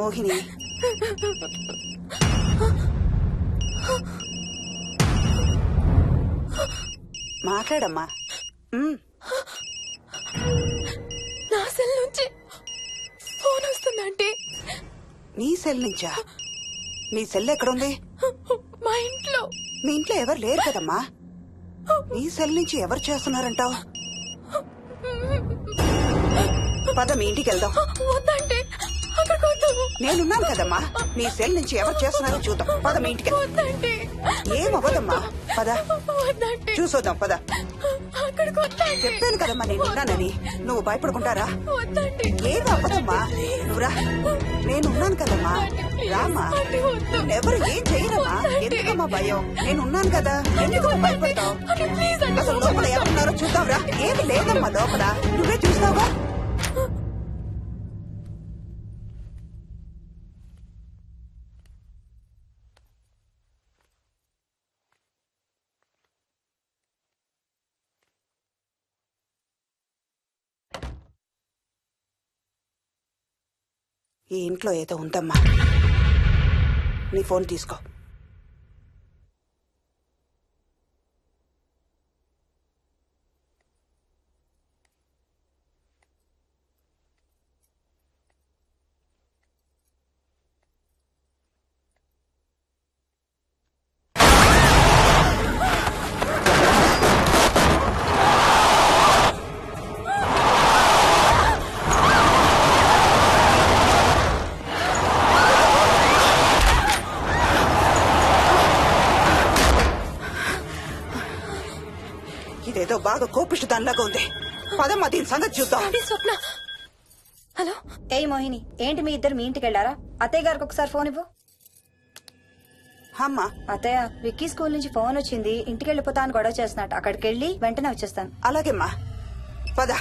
మోహిని. మాట్లాడమ్మా. నా సెల్ నుంచి ఫోన్ వస్తుందంటే నీ సెల్ నుంచా? నీ సెల్ ఎక్కడుంది? మా ఇంట్లో. మీ ఇంట్లో ఎవరు లేరు కదమ్మా? నీ సెల్ నుంచి ఎవరు చేస్తున్నారంటావు? పద మీ ఇంటికి వెళ్దాం. నేనున్నాను కదమ్మా. నీ సెల్ నుంచి ఎవరు చేస్తున్నారో చూద్దాం. పద మీ ఇంటికి. వద్దంటే ఏం అవ్వదమ్మా. పద. చూసొద్దాం పద. చెప్పాను కదమ్మా నేనున్నానని. నువ్వు భయపడుకుంటారా? వద్దంటే ఏం అవ్వదమ్మా. నువ్వురా. నేనున్నాను కదమ్మా. రామా ఎవరు ఏం చేయరమ్మా. ఎందుకమ్మా భయం? నేనున్నాను కదా. ఎందుకు భయపడతావు? అసలు లోపల ఎవరున్నారో చూద్దాంరా. ఏమి లేదమ్మా లోపల. నువ్వే చూస్తావా ఈ ఇంట్లో ఏదో ఉందమ్మా. నీ ఫోన్ తీసుకో. బాగా కోపిష్టి దానిలాగా ఉంది. పదమ్మా దీని సంగతి చూద్దాం. స్వప్న. హలో? ఏయ్ మోహిని ఏంటి మీ ఇద్దరు మీ ఇంటికి వెళ్ళారా? అత్తయ్య గారికి ఒకసారి ఫోన్ ఇవ్వు. అమ్మా. అత్తయ్య విక్కీ స్కూల్ నుంచి ఫోన్ వచ్చింది. ఇంటికి వెళ్ళిపోతా అని గొడవ చేస్తున్నట్టు అక్కడికి వెళ్ళి వెంటనే వచ్చేస్తాను. అలాగేమ్మా పద.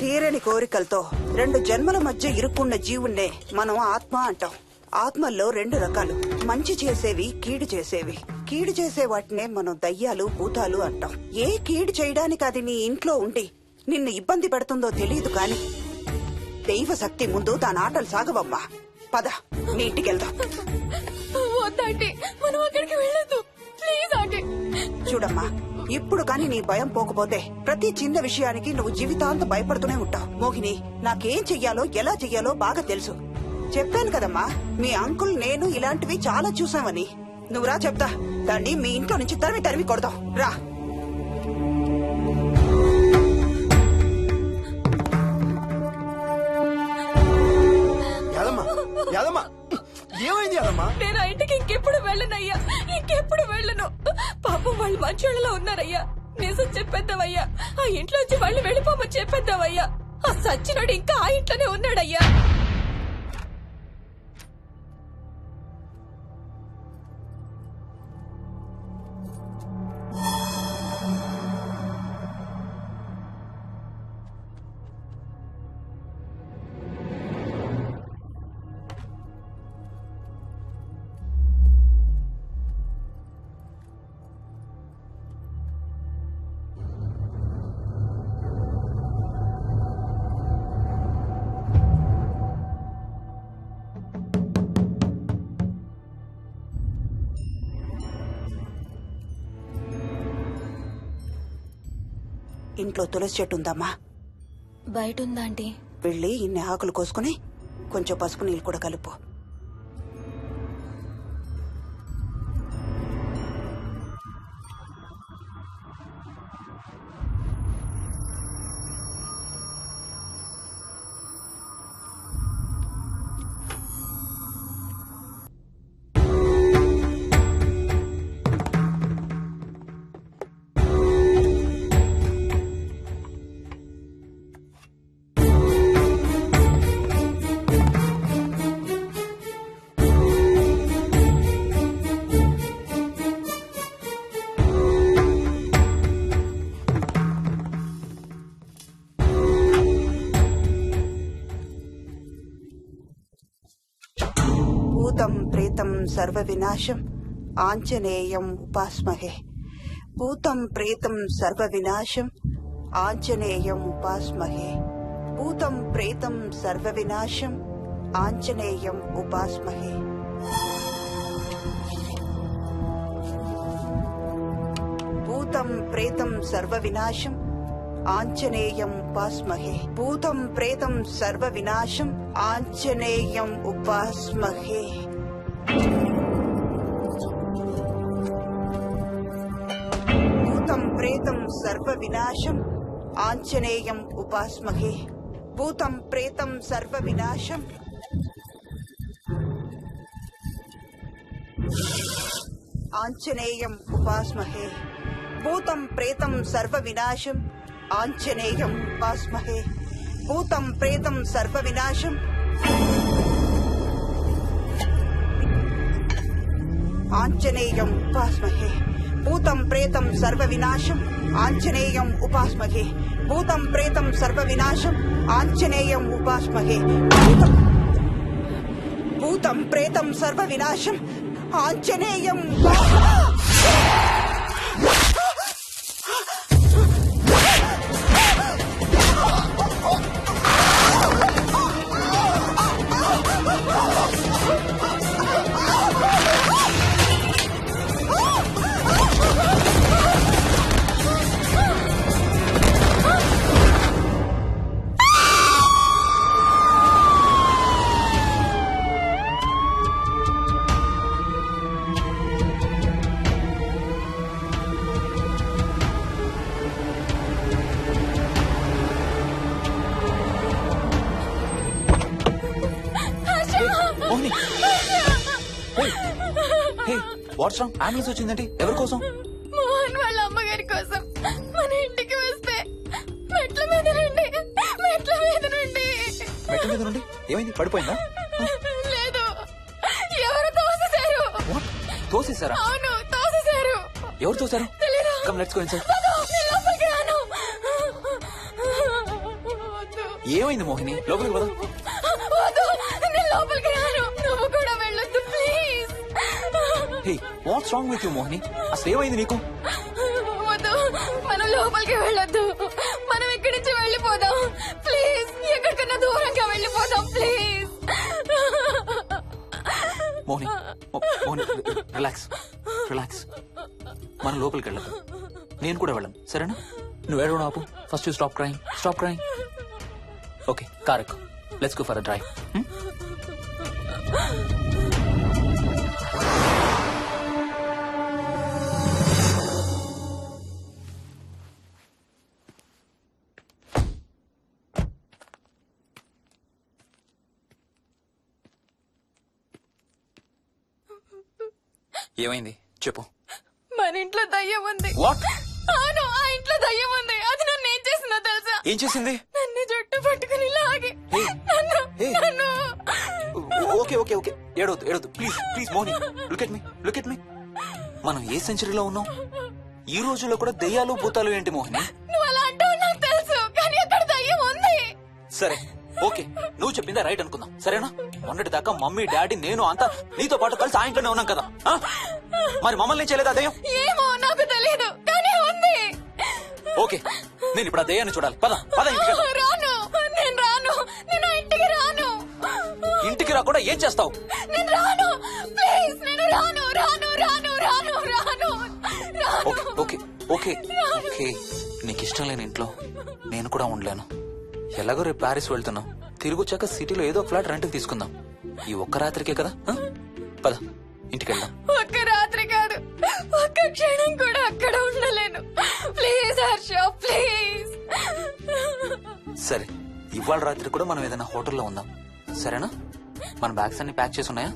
తీరని కోరికలతో రెండు జన్మల మధ్య ఇరుక్కున్న జీవుణ్ణే మనం ఆత్మ అంటాం. ఆత్మల్లో రెండు రకాలు. మంచి చేసేవి కీడు చేసేవి. కీడు చేసే వాటినే మనం దయ్యాలు భూతాలు అంటాం. ఏ కీడు చేయడానికి అది నీ ఇంట్లో ఉండి నిన్ను ఇబ్బంది పెడుతుందో తెలియదు కాని దైవ శక్తి ముందు దాని ఆటలు సాగవమ్మా. పద నీ ఇంటికి వెళ్దాం. వద్దంటే మనం అక్కడికి వెళ్ళొద్దు. ప్లీజ్ అంటే చూడమ్మా ఇప్పుడు కాని నీ భయం పోకపోతే ప్రతి చిన్న విషయానికి నువ్వు జీవితాంతం భయపడుతూనే ఉంటావు. మోహిని నాకేం చెయ్యాలో ఎలా చెయ్యాలో బాగా తెలుసు. చెప్పాను కదమ్మా మీ అంకుల్ నేను ఇలాంటివి చాలా చూసామని. నువ్వు రా చెప్తా దాన్ని మీ ఇంట్లో నుంచి తరిమి తరిమి కొడదాం. రా. యాదమ్మా యాదమ్మా ఏమైంది యాదమ్మా? నేను ఆ ఇంటికి ఇంకెప్పుడు వెళ్ళనయ్యా ఇంకెప్పుడు వెళ్ళను. పాపం వాళ్ళు మంచోళ్ళలో ఉన్నారయ్యా నిజం చెప్పేద్దామయ్యా ఆ ఇంట్లోంచి వాళ్ళు వెళ్ళిపోమని చెప్పేద్దామయ్యా. ఆ సచ్చినోడు ఇంకా ఆ ఇంట్లోనే ఉన్నాడయ్యా. ఇంట్లో తులసి చెట్టు ఉందమ్మా. బయట ఉందా ఆంటీ? వెళ్ళి ఇన్ని ఆకులు కోసుకుని కొంచెం పసుపు నీళ్ళు కూడా కలుపు. ప్రేతం సర్వ వినాశం ఆంజనేయం ఉపాస్మహే భూతం ప్రేతం సర్వ వినాశం ఆంజనేయం ఉపాస్మహే భూతం ప్రేతం సర్వ వినాశం ఆంజనేయం ఉపాస్మహే భూతం ప్రేతం సర్వ వినాశం ఆంజనేయం ఉపాస్మహే సర్వ వినాశం ఆంజనేయం ఉపాస్మహే. భూతం ప్రేతం సర్వ వినాశం ఆంజనేయం ఉపాస్మహే. భూతం ప్రేతం సర్వ వినాశం ఆంజనేయం ఉపాస్మహే. భూతం ప్రేతం సర్వ వినాశం ఆంజనేయం ఉపాస్మహే. భూతం ప్రేతం సర్వ వినాశం ఆంజనేయం ఉపాస్మహే. భూతం ప్రేతం సర్వ వినాశం ఆంజనేయం ఉపాస్మహే. భూతం భూతం ప్రేతం సర్వ వినాశం ఆంజనేయం వాట్స్ రాంగ్ అంబులెన్స్ వచ్చిందండి ఎవరి కోసం? మోహన్ వాళ్ళ అమ్మగారి కోసం. మన ఇంటికి వస్తే మెట్ల మీద నుండి మెట్ల మీద నుండి. మెట్ల మీద నుండి? ఏమైంది? పడిపోయిందా? లేదు. ఎవరు తోసేశారు? వాట్ తోసేసారా అవును తోసేశారు. ఎవరు తోసారు. Come let's go inside. ఏమైంది మోహిని? లోపలికి పద. What's wrong with you Mohini అసలు ఏమైంది నీకు? వద్దు. మనం లోపలికి వెళ్ళొద్దు. మనం ఇక్కడి నుంచి వెళ్ళిపోదాం. ప్లీజ్ ఎక్కడికన్నా దూరంగా వెళ్ళిపోదాం please Mohini Mohini relax relax మనం లోపలికి వెళ్ళదు నేను కూడా వెళ్ళను. సరేనా? నువ్వు ఏడవడం ఆపు. First stop crying stop crying okay car ఎక్కు. Let's go for a drive ఏమైంది? చెప్పు. మన ఇంట్లో దయ్యం ఉంది. వాట్ అవును ఆ ఇంట్లో దయ్యం ఉంది. అది నన్ను ఏం చేసిందో తెలుసా? ఏం చేసింది? నన్ను జుట్టు పట్టుకుని లాగి. నన్ను Hey. నన్ను. Okay okay okay. ఏడవద్దు ఏడవద్దు. Please please Moni. Look at me look at me మనం ఏ సెంచరీలో ఉన్నాం? ఈ రోజుల్లో కూడా దెయ్యాలు భూతాలు ఏంటి మోహిని నువ్వు అలా అంటావు నాకు తెలుసు. కానీ అక్కడ దయ్యం ఉంది. సరే. ఓకే నువ్వు చెప్పిందే రైట్ అనుకుందాం. సరేనా? మొన్నటి దాకా మమ్మీ డాడీ నేను అంతా నీతో పాటు కలిసి ఆ ఇంట్లోనే ఉన్నాం కదా. ఆ? మరి మమ్మల్ని చేయలేదా ఏమో నాకు తెలియదు కానీ ఉంది. ఓకే నేను ఇప్పుడు ఆ దయ్యాన్ని చూడాలి. పద పద ఇంటికి వెళ్దాం. రాను నేను రాను నేను ఆ ఇంటికి రాను. ఇంటికి రాకుండా ఏం చేస్తావు? నేను రాను ప్లీజ్ నేను రాను రాను రాను రాను రాను రాను. Okay okay okay. ఓకే నీకు ఇష్టం లేని ఇంట్లో నేను కూడా ఉండలేను. ఎలాగో రేపు ప్యారిస్ వెళ్తున్నాం. తిరిగి వచ్చాక సిటీలో ఏదో ఫ్లాట్ రెంట్కి తీసుకుందాం. ఈ ఒక్క రాత్రికే కదా? ఆ? పద ఇంటికి వెళ్దాం ఒక్క రాత్రి కాదు. ఒక్క క్షణం కూడా అక్కడ ఉండలేను. Please Harsha please. సరే ఇవాళ రాత్రి కూడా మనం ఏదైనా హోటల్లో ఉందాం. సరేనా? మన బ్యాగ్స్ అన్ని ప్యాక్ చేసి ఉన్నాయా?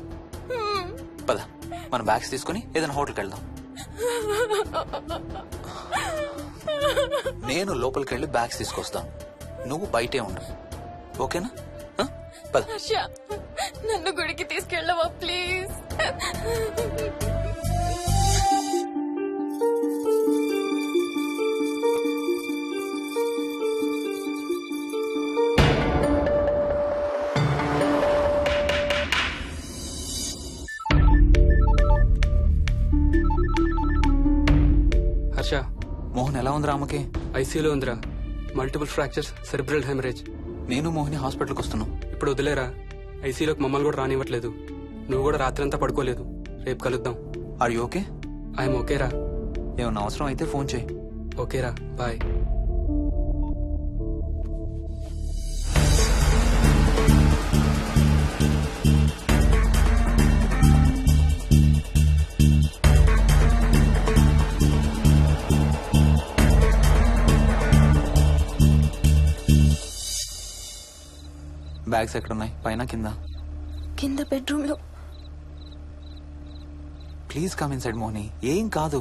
పద మన బ్యాగ్స్ తీసుకుని ఏదైనా హోటల్కి వెళ్దాం. నేను లోపలికి వెళ్ళి బ్యాగ్స్ తీసుకొస్తాను. నువ్వు బయటే ఉండు. ఓకేనా? పద. హర్ష నన్ను గుడికి తీసుకెళ్ళవా ప్లీజ్? హర్ష. మోహన్ ఎలా ఉంది రామకి? ఐసీయూలో ఉందిరా. మల్టిపుల్ ఫ్రాక్చర్స్ సెరిబ్రల్ హెమరేజ్ నేను మోహిని హాస్పిటల్కి వస్తున్నాం. ఇప్పుడు వదిలేరా? ఐసీలోకి మమ్మల్ని కూడా రానివ్వట్లేదు. నువ్వు కూడా రాత్రంతా పడుకోలేదు. రేపు కలుద్దాం. ఆర్ యూ ఓకే ఐఎమ్ ఓకేరా ఏమన్నా అవసరం అయితే ఫోన్ చేయి. ఓకేరా బాయ్ బ్యాగ్స్ ఎక్కడ ఉన్నాయి పైన కింద? కింద బెడ్రూమ్లో please come inside Mohini. ఏం కాదు.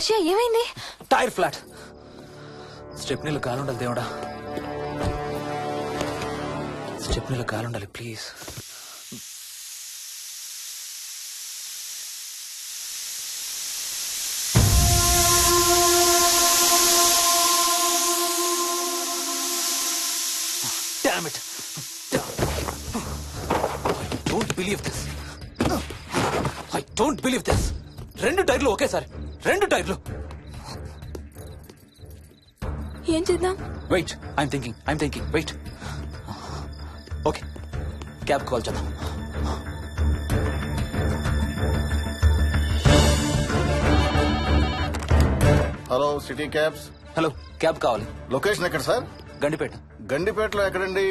హర్ష ఏమైంది టైర్ ఫ్లాట్ స్టెప్నీలు కాలుండాలి దేవుడా స్టెప్నీలు కాలుండాలి please Damn it! I don't believe this. I don't believe this. రెండు టైర్లు ఒకేసారి రెండు టైర్లు. ఏం చేద్దాం? Wait I'm thinking I'm thinking wait okay cab call చేద్దాం. Hello city cabs hello cab కావాలి. లొకేషన్ ఎక్కడ సార్ గండిపేట. గండిపేటలో ఎక్కడండి?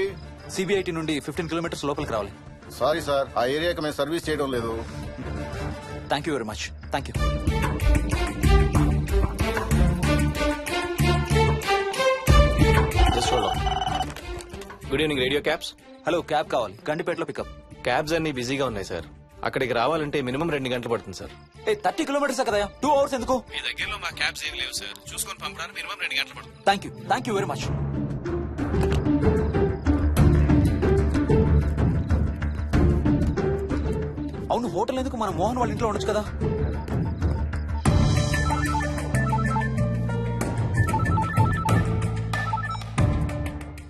సిబిఐటి నుండి ఫిఫ్టీన్ కిలోమీటర్స్ లోపలికి రావాలి. సారీ సార్ ఆ ఏరియాకి మేము సర్వీస్ చేయడం లేదు. Thank you very much thank you good evening radio cabs hello cab కావాలి. గండిపేటలో పికప్ క్యాబ్స్ అన్ని బిజీగా ఉన్నాయి సార్ అక్కడికి రావాలంటే మినిమం రెండు గంటలు పడుతుంది సార్ ఏ థర్టీ కిలోమీటర్స్ కదా? టూ అవర్స్ ఎందుకు? మీ దగ్గరలో మా క్యాబ్స్ ఏమి లేవు సార్ చూసుకొని పంపడానికి మినిమం రెండు గంటలు పడుతుంది. Thank you thank you very much అవును హోటల్ ఎందుకు? మన మోహన్ వాళ్ళ ఇంట్లో ఉండొచ్చు కదా.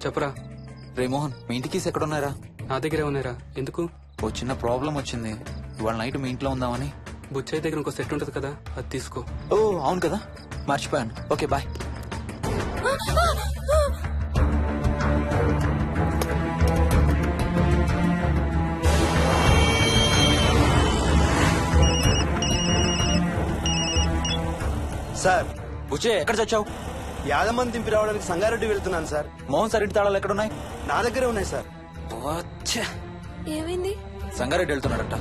చెప్పరా? రే మోహన్ మీ ఇంటికి ఎక్కడ ఉన్నారా నా దగ్గరే ఉన్నారా ఎందుకు? ఓ చిన్న ప్రాబ్లం వచ్చింది. ఇవాళ నైట్ మీ ఇంట్లో ఉందామని. బుచ్చయ్య దగ్గర ఇంకో సెట్ ఉంటుంది కదా అది తీసుకో. ఓ అవును కదా? మర్చిపోయాను. Okay bye. సార్. బుచ్చే ఎక్కడ చచ్చావు యాదమ్మని దింపి రావడానికి సంగారెడ్డి వెళ్తున్నాను సార్. మోహన్ సార్ ఇంటి తాళాలు ఎక్కడ ఉన్నాయి నా దగ్గరే ఉన్నాయి సార్. వచ్చే. ఏమైంది? సంగారెడ్డి వెళ్తున్నాడట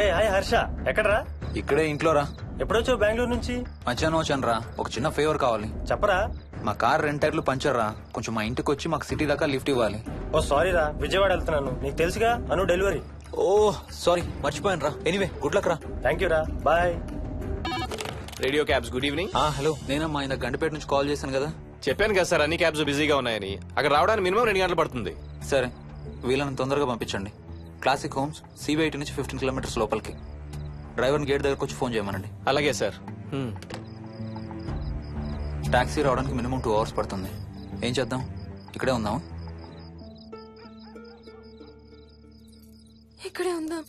ఏ హాయ్ హర్ష. ఎక్కడరా? ఇక్కడే ఇంట్లో రా ఎప్పుడొచ్చావు బెంగళూరు నుంచి? మధ్యాహ్నం వచ్చాను రా ఒక చిన్న ఫేవర్ కావాలి. చెప్పరా? మా కార్ రెండు టైర్లు పంచర్ రా కొంచెం మా ఇంటికి వచ్చి మాకు సిటీ దాకా లిఫ్ట్ ఇవ్వాలి. ఓ సారీ రా విజయవాడ వెళ్తున్నాను. నీకు తెలుసుగా? అను డెలివరీ. ఓ సారీ. మర్చిపోయాను రా ఎనీవే గుడ్ లక్ రా థ్యాంక్ యూ రా. Bye radio cabs good evening. ఆ, హలో. నేనమ్మా ఇంత గంటపేట నుంచి కాల్ చేశాను కదా. చెప్పాను కదా సార్ అన్ని క్యాబ్స్ బిజీగా ఉన్నాయని. అక్కడ రావడానికి మినిమం రెండు గంటలు పడుతుంది. సరే. వీళ్ళని తొందరగా పంపించండి. క్లాసిక్ హోమ్స్ సిబిఐటి నుంచి ఫిఫ్టీన్ కిలోమీటర్స్ లోపలికి. డ్రైవర్ని గేట్ దగ్గరకు వచ్చి ఫోన్ చేయమనండి. అలాగే సార్. హ్మ్. టాక్సీ రావడానికి మినిమం టూ అవర్స్ పడుతుంది. ఏం చేద్దాం? ఇక్కడే ఉందాం ఇక్కడే ఉందాం.